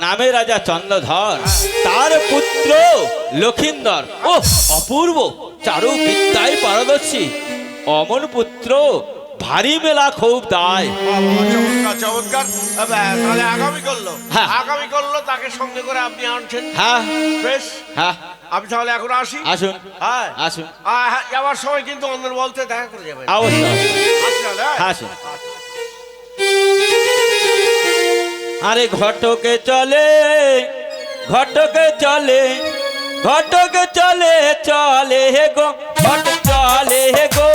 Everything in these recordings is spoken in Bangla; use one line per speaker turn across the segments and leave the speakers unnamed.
নামে রাজা চন্দ্রধর তার পুত্র লক্ষিন্দর। ও অপূর্ব চারু বিদ্যায় পারদর্শী। অমন পুত্র ভারী মেলা খুব দায়।
চমৎকার তাহলে আগামী করল।
হ্যাঁ।
আগামী করল তাকে সঙ্গে করে আপনি আনছেন।
হ্যাঁ।
বেশ।
হ্যাঁ।
আমি তাহলে এখন আসি।
আসুন।
হ্যাঁ।
আসুন।
হ্যাঁ, যাওয়ার সময় কিন্তু বলতে দেখা করে যাবে
অবশ্যই।
আসি তাহলে, হ্যাঁ?
হ্যাঁ, আসুন। আরে ঘটকে চলে ঘটকে চলে ঘটকে চলে চলে হে গো ঘট চলে হে গো।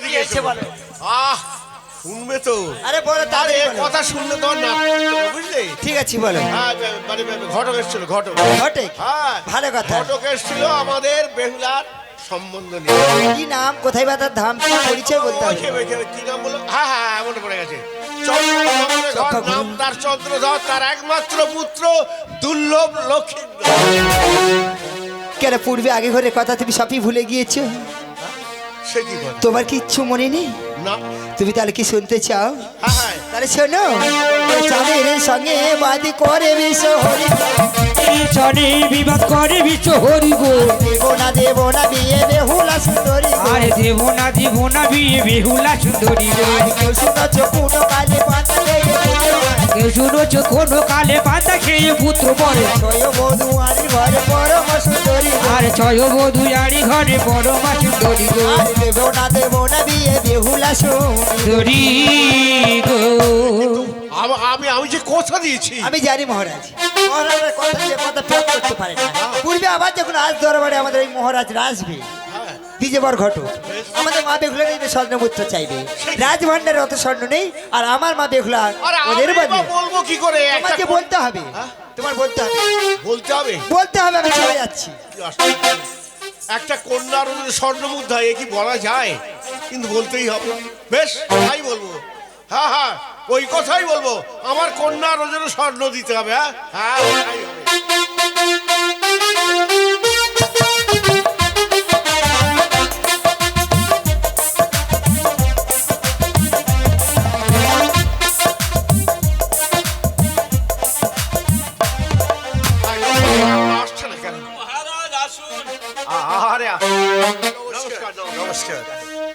এদিকে
বলো?
আহ শুনবে তো।
আরে বলো বলো।
কথা শুনলে তো না বুঝলি?
ঠিক আছে বলো।
হ্যাঁ মানে ঘটক এসেছিল ঘটক।
ঘটে
হ্যাঁ
ভালো কথা।
ঘটক এসেছিল আমাদের বেহুলার সম্বন্ধ নিয়ে।
কি নাম? কোথায় বা তার ধাম? কি পরিচয় বলতে হবে?
কি নাম বলল? হ্যাঁ হ্যাঁ হ্যাঁ, মনে পড়ে গেছে। নাম তার চন্দ্রধর তার একমাত্র পুত্র দুর্লভ লক্ষ্মীন্দর
কেন পূর্বে আগে ঘরে কথা তুমি সবই ভুলে গিয়েছো? তোমার কি ইচ্ছু মনে নেই?
না।
তুমি তাহলে কি শুনতে চাও?
হ্যাঁ হ্যাঁ।
তাহলে শোনো। চাঁদের সঙ্গে বাদি করে বিশ্ব হরি।
চলে বিবাদ করে বিশ্ব হরি গো।
দেব না দেব না বিয়ে বেহুলা সুন্দরী।
আরে দেব না দেব না বিয়ে বেহুলা সুন্দরী গো।
কেউ শুনেছ কোনো কাজে পাতা
কেউ শুনেছ কোনো কালে পাতা খেয়ে পুত্র পরে
ছয় বধু আনির ঘরে পরম সুন্দরী।
আর ছয় বধু আড়ি ঘরে বড় মা সুন্দরী গো।
আর দেব না দেব না বিয়ে বেহুলা সুন্দরী
গো।
আম- আমি যে কথা দিয়েছি।
আমি জানি মহারাজ। মহারাজের কথা যে কথা প্রয়োগ করতে পারে না। পূর্বে আবার যখন আজ দরবারে আমাদের এই মহারাজ আসবে
হ্যাঁ।
দ্বিতীয়বার ঘটো আমাদের মা বেহুলা স্বর্ণপুত্র চাইবে। রাজভান্ডারে অত স্বর্ণ নেই আর আমার মা বেহুলা ওদের
বলব কি করে?
তোমাকে বলতে হবে।
হ্যাঁ?
তোমার বলতে হবে।
বলতে হবে?
বলতে হবে আমি চলে যাচ্ছি।
একটা কন্যার যদি স্বর্ণ মুদ্রা এ কি বলা যায়? কিন্তু বলতেই হবে। বেশ তাই বলব। হ্যাঁ হ্যাঁ। ওই কথাই বলব। আমার কন্যার ওজন্য স্বর্ণ দিতে হবে হ্যাঁ? হ্যাঁ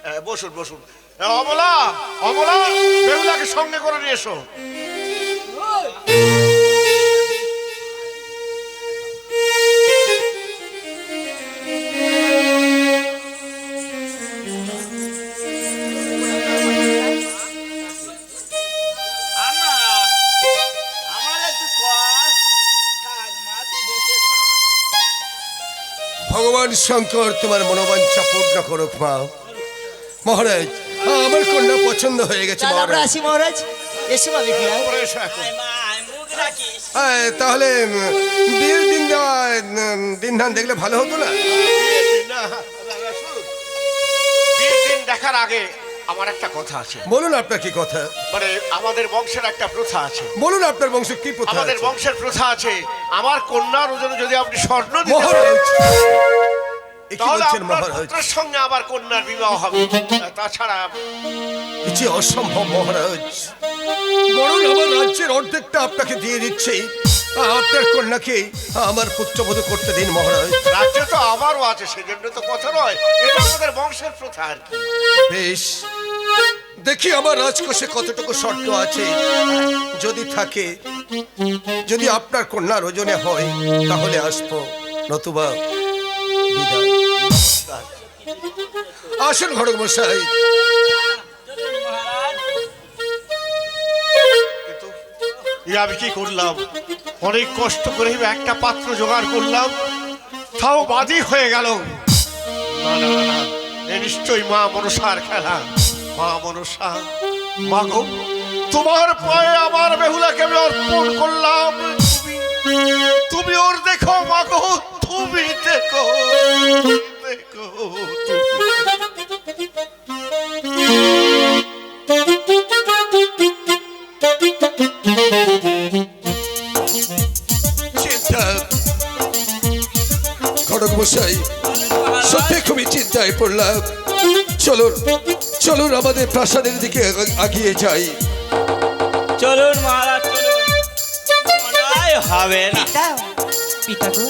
এ, বসুন বসুন। অমলা অমলা বেহুলাকে সঙ্গে করে নিয়ে এসো।
ভগবান শঙ্কর তোমার মনোবাঞ্ছা পূর্ণ করুক মা। মহারাজ আমার কন্যা পছন্দ হয়ে গেছে
আমরা
মহারাজ।
আসি মহারাজ। এসো মা বেহুলা
ওপরে এসো এখন।
আয় মা আয় মুখ রাখিস।
হ্যাঁ, তাহলে বিয়ের দিন দেওয়া দিন ধান দেখলে ভালো হতো না?
দেখার আগে আমার একটা কথা আছে।
বলুন আপনার কি কথা?
মানে আমাদের বংশের একটা প্রথা আছে।
বলুন আপনার বংশ কি প্রথা
আমাদের? বংশের প্রথা আছে আমার কন্যার ওজনে যদি আপনি স্বর্ণ দিতে আপনার সঙ্গে আমার কন্যার বিবাহ হবে। তাছাড়া
এ অসম্ভব মহারাজ। বরং আমার রাজ্যের অর্ধেকটা আপনাকে দিয়ে দিচ্ছি। আপনার কন্যাকে আমার পুত্রবধূ করতে দিন মহারাজ।
রাজ্য তো আমারও আছে সেজন্য তো কথা নয়। এটা আমাদের বংশের প্রথা আর কি।
বেশ। দেখি আমার রাজকোষে কতটুকু শর্ত আছে। যদি থাকে যদি আপনার কন্যার ওজনে হয় তাহলে আসব। নতুবা আসুন ঘটক মশাই।
আমি কি করলাম? অনেক কষ্ট করে একটা পাত্র জোগাড় করলাম, তাও বাদী হয়ে গেল। নিশ্চয়ই মা মনসার খেলা। মা মনসা, মা গো, তোমার পায়ে আমার বেহুলাকে আমি অর্পণ করলাম। তুমি ওর দেখো, মা গো। তুমি দেখো দেখো
মশাই সত্যি খুবই চিন্তায় পড়লাম। চলুন চলুন আমাদের প্রাসাদের দিকে আগিয়ে যাই।
চলুন মহারাজ চলুন। হবে না।
পিতা গো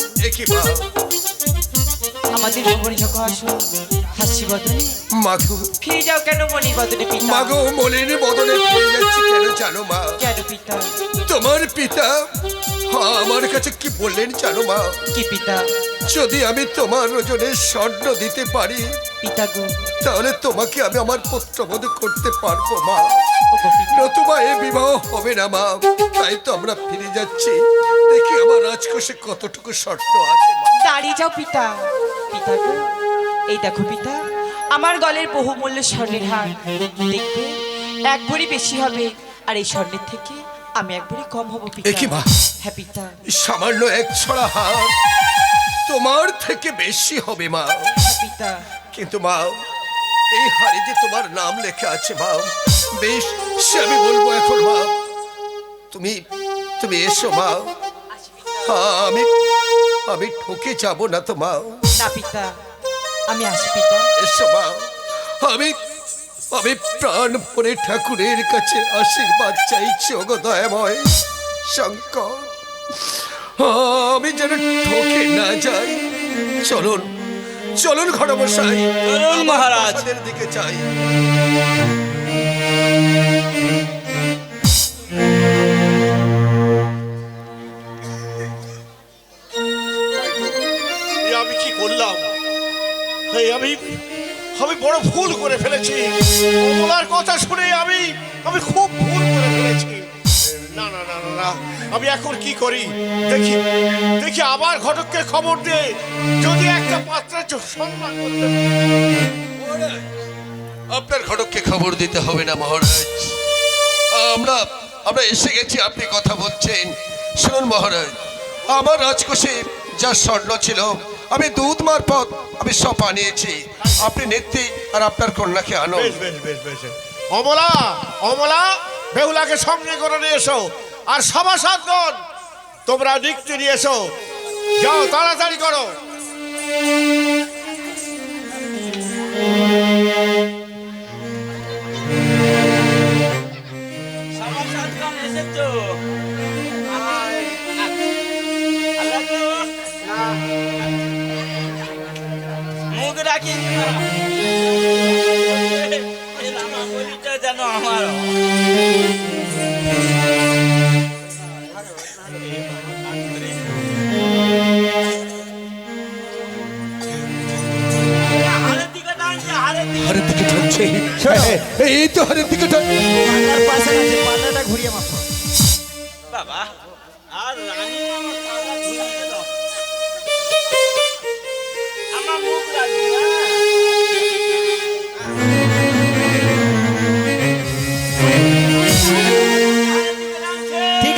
আমাদের ভবনে যখন আসো হাসি বদনে।
মাগো।
ফিরে যাও কেন মনি বদনে পিতা?
মাগো মলিন বদনে ফিরে যাচ্ছি কেন জানো মা?
কেন পিতা?
তোমার পিতা আমার কাছে কি বললেন জানো মা?
কি পিতা?
যদি আমি তোমার ওজনে স্বর্ণ দিতে পারি
পিতা গো।
তাহলে তোমাকে আমি আমার পুত্রবধূ করতে পারব মা। নতুবা এ বিবাহ হবে না মা। তাই তো আমরা ফিরে যাচ্ছি। দেখি আমার রাজকোষে কতটুকু শর্ত আছে
দাঁড়িয়ে যাও পিতা। পিতা গো এই দেখো পিতা আমার গলের বহুমূল্য স্বর্ণের হার। দেখবে এক ভরি বেশি হবে। আর এই স্বর্ণের থেকে আমি এক ভরি কম হব পিতা।
মা?
হ্যাঁ পিতা।
সামান্য এক ছড়া হার তোমার থেকে বেশি হবে মা।
হ্যাঁ পিতা।
কিন্তু মা এই হারে যে তোমার নাম লেখা আছে মা বেশ সে আমি বলব এখন মা তুমি তুমি এসো মা হ্যাঁ, আমি আমি ঠকে যাব না তো মা
না পিতা আমি আসি পিতা।
এসো মা আমি আমি প্রাণ পরে ঠাকুরের কাছে আশীর্বাদ চাইছি ওগো দয়াময় শঙ্কর। আমি যেন ঠকে না যাই চলুন। চলুন ঘটমশাই
চলুন, মহারাজ।
দিকে
চাই। আমি কি করলাম? আমি আমি বড় ভুল করে ফেলেছি। ওনার কথা শুনে আমি আমি খুব ভুল করে ফেলেছি। না না না না না আমি এখন কি করি? দেখি দেখি আবার ঘটককে খবর দে। যদি একটা পাত্রের সম্মান করতে
আপনার ঘটককে খবর দিতে হবে না মহারাজ। আমরা আমরা এসে গেছি আপনি কথা বলছেন। শুনুন মহারাজ আমার রাজকোষে যা স্বর্ণ ছিল আমি দুধ মারফত আমি সব আনিয়েছি। আপনি নেত্রী আর আপনার কন্যাকে আনো।
বেশ বেশ বেশ বেশ। অমলা অমলা! বেহুলাকে সঙ্গে করে নিয়ে এসো আর সভাসদগণ তোমরা নিক্তি নিয়ে এসো যাও তাড়াতাড়ি করো।
মুখ রাখি যেন আমার দিকে হারের
এই তো হারের দিকে
ঘুরিয়ে মাপো।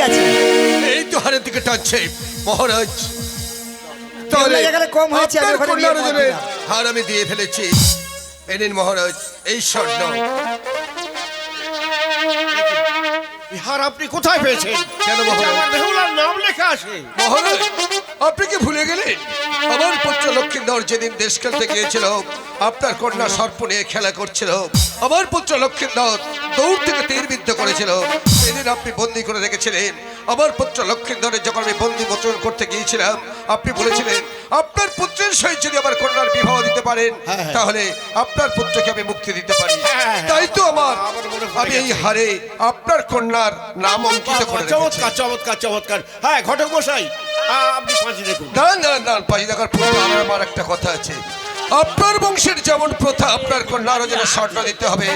আছে।
এই তো হারের দিকে টানছে। মহারাজ তাহলে
কম হয়েছে।
হার আমি দিয়ে ফেলেছি। এদিন মহারাজ এই স্বর্ণ।
ইহার আপনি কোথায় পেয়েছেন?
কেন?
আমার বেহুলার নাম লেখা আছে।
মহারাজ আপনি কি ভুলে গেলেন? আমার পুত্র লক্ষ্মীন্দর যেদিন দেশ খেলতে গিয়েছিল আপনার কন্যা সর্প নিয়ে খেলা করছিল। আমার পুত্র লক্ষ্মীন্দর দৌড় থেকে তীর বিদ্ধ করেছিল। সেদিন আপনি বন্দি করে রেখেছিলেন। আমার পুত্র লক্ষ্মীন্দরের যখন আমি বন্দি মোচন করতে গিয়েছিলাম আপনি বলেছিলেন আপনার পুত্রের সহিত যদি আমার কন্যার বিবাহ পারেন তাহলে আপনার পুত্রকে আমি মুক্তি দিতে পারি।
হ্যাঁ।
তাই তো আমার। আমি এই হারে আপনার কন্যার নাম অঙ্কিত করে
চমৎকার চমৎকার চমৎকার হ্যাঁ ঘটক মশাই আপনি পাঁচি দেখুন।
না না না পাঁচ দেখার পূর্বে আমার আমার একটা কথা আছে। আপনার বংশের যেমন প্রথা আপনার কন্যারও যেন স্বর্ণ দিতে হবে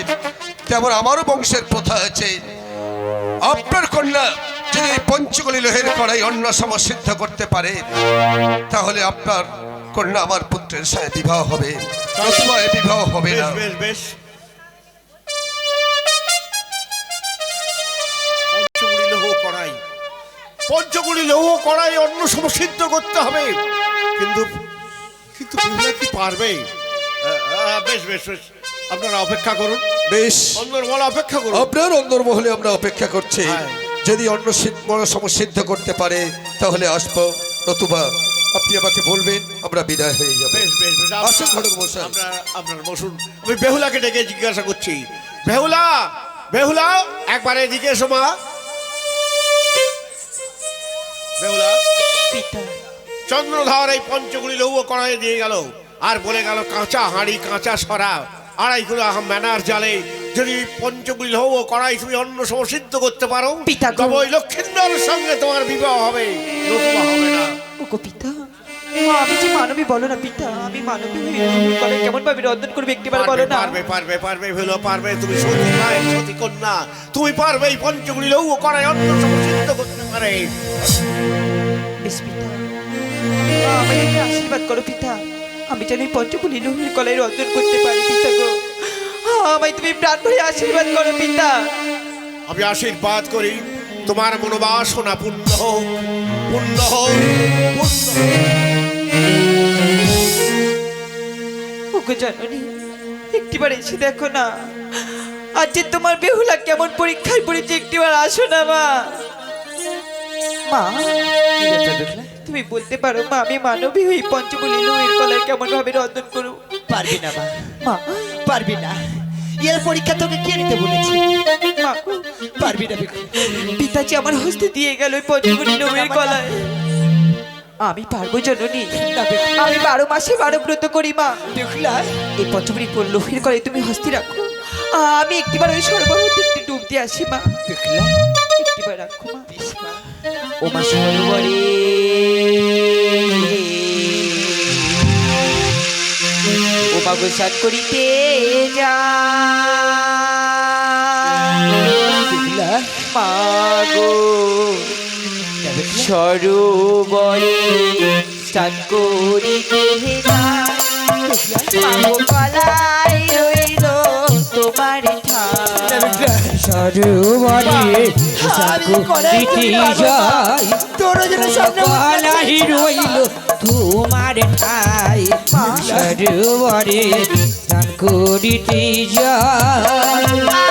তেমন আমারও বংশের প্রথা আছে। আপনার কন্যা যদি এই পঞ্চগলি লোহের কড়াই অন্ন সমসিদ্ধ করতে পারে তাহলে আপনার কন্যা আমার পুত্রের সাথে বিবাহ হবে। বিবাহ হবে না।
বেশ বেশ পঞ্চগুড়ি লৌহ কড়াই। অন্য সব সিদ্ধ করতে হবে। কিন্তু কিন্তু কি পারবে? বেশ বেশ বেশ। আপনারা অপেক্ষা করুন।
বেশ।
অন্দর বলা অপেক্ষা করুন।
আপনার অন্দরমহলে আমরা অপেক্ষা করছি।
হ্যাঁ।
যদি অন্য সিদ্ধ- বড় সম সিদ্ধ করতে পারে তাহলে আসব নতুবা আপনি আমাকে বলবেন আমরা বিদায় হয়ে যাব।
বেশ বেশ বেশ।
আসুন ঘটক মশাই।
আপনারা আপনারা বসুন। আমি বেহুলাকে ডেকে জিজ্ঞাসা করছি। বেহুলা বেহুলা একবার এদিকে এসো মা। বেহুলা
পিতা
চন্দ্রধর এই পঞ্চগুলি লৌহ কড়াই দিয়ে গেল। আর বলে গেল কাঁচা হাঁড়ি কাঁচা সরা আড়াই কিলো ম্যানার জালে। যদি পঞ্চগুলি লৌহ কড়াই তুমি অন্য সময় সিদ্ধ করতে পারো
পিতা গো।
তবে ওই লক্ষিন্দরের সঙ্গে তোমার বিবাহ হবে। হবে না।
ওগো পিতা। আমি যে মানবী বলো না পিতা আমি মানবী। বলে কেমন ভাবে রন্ধন করবে একটিবার বলো না।
পারবে পারবে পারবে হলো পারবে তুমি সতী মায়ের সতী কন্যা। তুমি পারবে এই পঞ্চগুলি অন্য করতে পারে।
বেশ পিতা আশীর্বাদ করো পিতা। আমি যেন এই পঞ্চকুলি লোহের কলাই রন্ধন করতে পারি পিতা গো। আমায় তুমি প্রাণ ভরে আশীর্বাদ করো পিতা।
আমি আশীর্বাদ করি তোমার মনোবাসনা পূর্ণ হোক পূর্ণ হোক পূর্ণ হোক।
ওগো জাননি। একটিবার এসে দেখো না আজ যে তোমার বেহুলা কেমন পরীক্ষায় পড়েছে একটিবার আসো না মা। মা তুমি বলতে পারো মা আমি মানবী হই পঞ্চকুলি লোহের কলাই কেমন ভাবে রন্ধন করো
পারবি না মা।
মা
পারবি না। এর পরীক্ষা তোকে কে নিতে বলেছে?
মা
পারবি না।
পিতাজি আমার হস্তে দিয়ে গেল ওই পঞ্চকুলি লোহের কলায় আমি পারব জননী। আমি বারো মাসে বারো ব্রত করি মা।
দেখলা
এই পঞ্চমী লোহের করে তুমি হস্তি রাখো। আমি একটিবার ওই সরবরাহ একটি ডুব দিয়ে আসি মা।
দেখলা
একটিবার রাখো মা।
মা।
ও মা সরোবরে। ও মা গোসাদ করিতে যা।
দেখলা
মাগো সরোবরে স্নান মাগো গলায় রইল তোমার
সরোবরে
আমি করে
যাই
তোর জন্য সামনে
রইল তোমার ঠাই সরোবরে স্নান করিতে যাই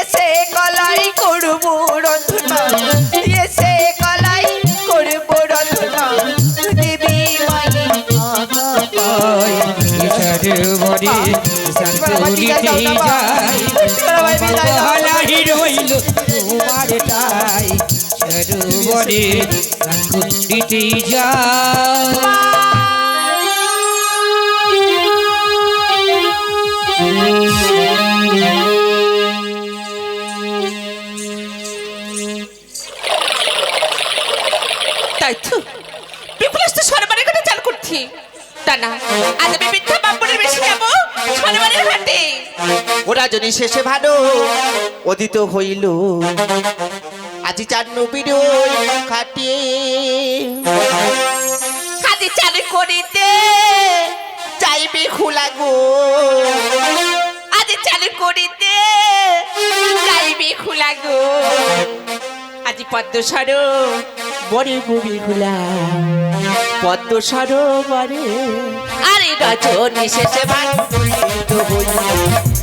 স্নান করিতে যাই গলাহি রইল তোমার টাই সরোবরে করিতে যাই
ওরা শেষে ভালো। অদিত হইল। আজি চার নবীর খাটিয়ে
কাজে চাল করিতে
চাইবে খোলা গো।
আজ চাল করিতে যাইবে খোলা গো। আজি পদ্ম সর
বরে গবি খোলা। পদ্ম সরোবরে
আরে রজনী শেষে ভাগ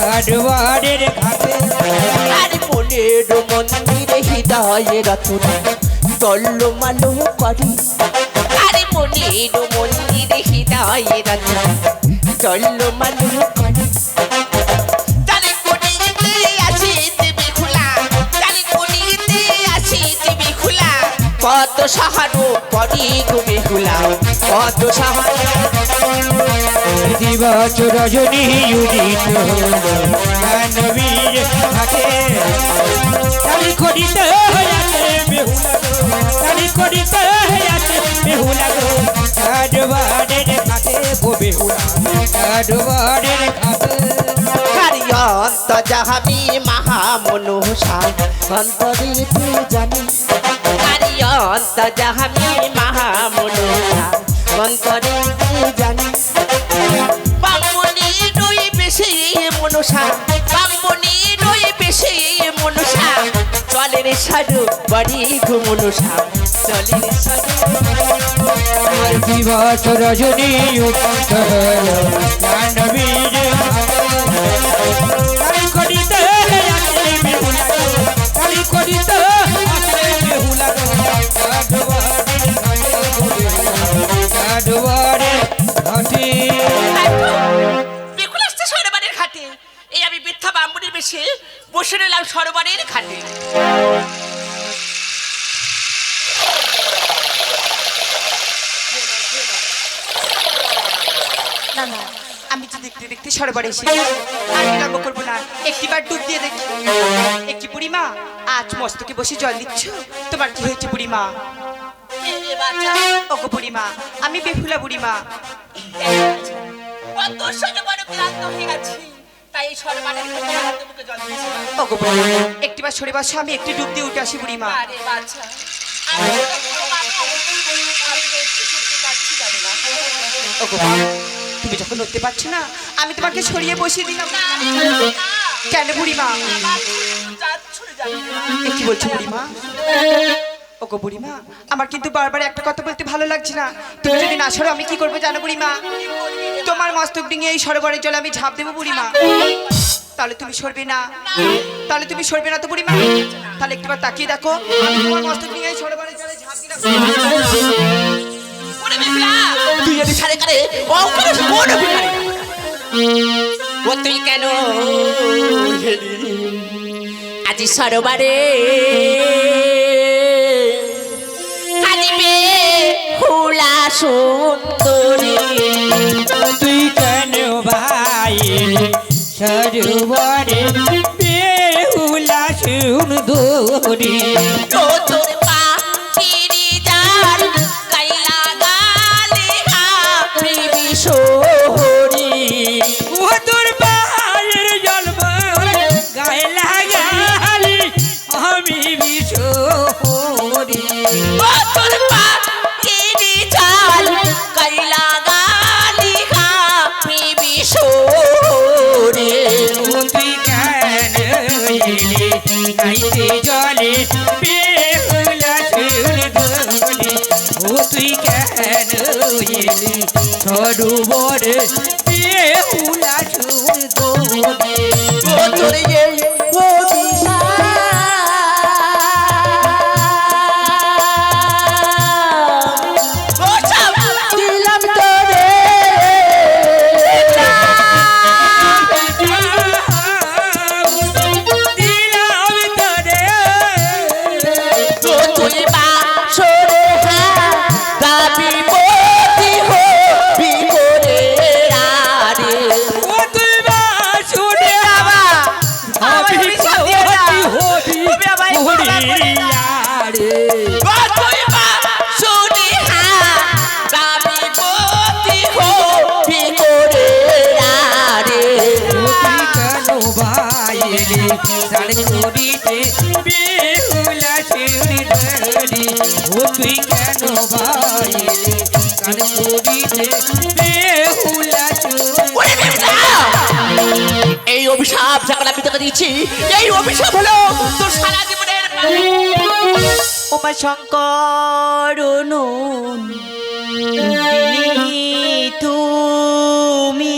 কাঠবাড়ির ঘাটে।
আর মনের মন্দিরে হৃদয়ের রচনা দল্ল মালো করি। আর মনের মন্দিরে হৃদয়ের রচনা মালো করি। কত সাহানো পরি তুমি হুলা কত সাহানো
দিবস রজনী উদিত জাহ্নবীর ঘাটে তারি করিত আছে বেহুলা তারি করিত আছে বেহুলা গো। কাঠবাড়ির ঘাটে গো বেহুলা কাঠবাড়ির ঘাটে
কারিয়ন্ত যাহাবি মহামনুষা। অন্তরে তুই জানি কারিয়ন্ত যাহাবি মহামনুষা। অন্তরে তুই জানি
বামনি রই বেশি মনসা বামনি রই বেশি মনসা
চলের সাধু বড়ি ঘুমনুষা। চলের সাধু
দিবস রজনী তারি
এসে আর বিলম্ব করব না একটিবার ডুব দিয়ে দেখি। একটি বুড়িমা আজ মস্তকে বসে জল দিচ্ছ। তোমার কি হয়েছে বুড়িমা? ওগো বুড়িমা আমি বেহুলা বুড়িমা।
কত সরোবরে ক্লান্ত হয়ে গেছি
একটিবার সরে বসো আমি একটি ডুব দিয়ে উঠে আসি বুড়িমা। তুমি যখন উঠতে পারছ না আমি তোমাকে সরিয়ে বসিয়ে দিলাম। কেন বুড়িমা? কি বলছো বুড়িমা? ওগো বুড়িমা, আমার কিন্তু বারবার একটা কথা বলতে ভালো লাগছে না। তুমি যদি না সরো, আমি কি করব জানো বুড়িমা? তোমার মস্তক ডিঙে এই সরোবরের জলে আমি ঝাঁপ দেবো বুড়িমা। তাহলে তুমি সরবে না। তাহলে তুমি সরবে না তো বুড়িমা? তাহলে একটিবার তাকিয়ে দেখো। তোমার মস্তক ডিঙে এই সরোবরের জলে ঝাঁপ দিলাম।
যদি সারে কারে ও তুই কেন? আজি সরোবরে আজিবে হুলা সুন্দরী
তুই কেন ভাই সরোবরে বেহুলা সুন্দরী
এই অভিশাপ যখন আমি তোকে দিচ্ছি এই অভিশাপ হলো তোর সারা জীবনের
উমা শঙ্কর তুমি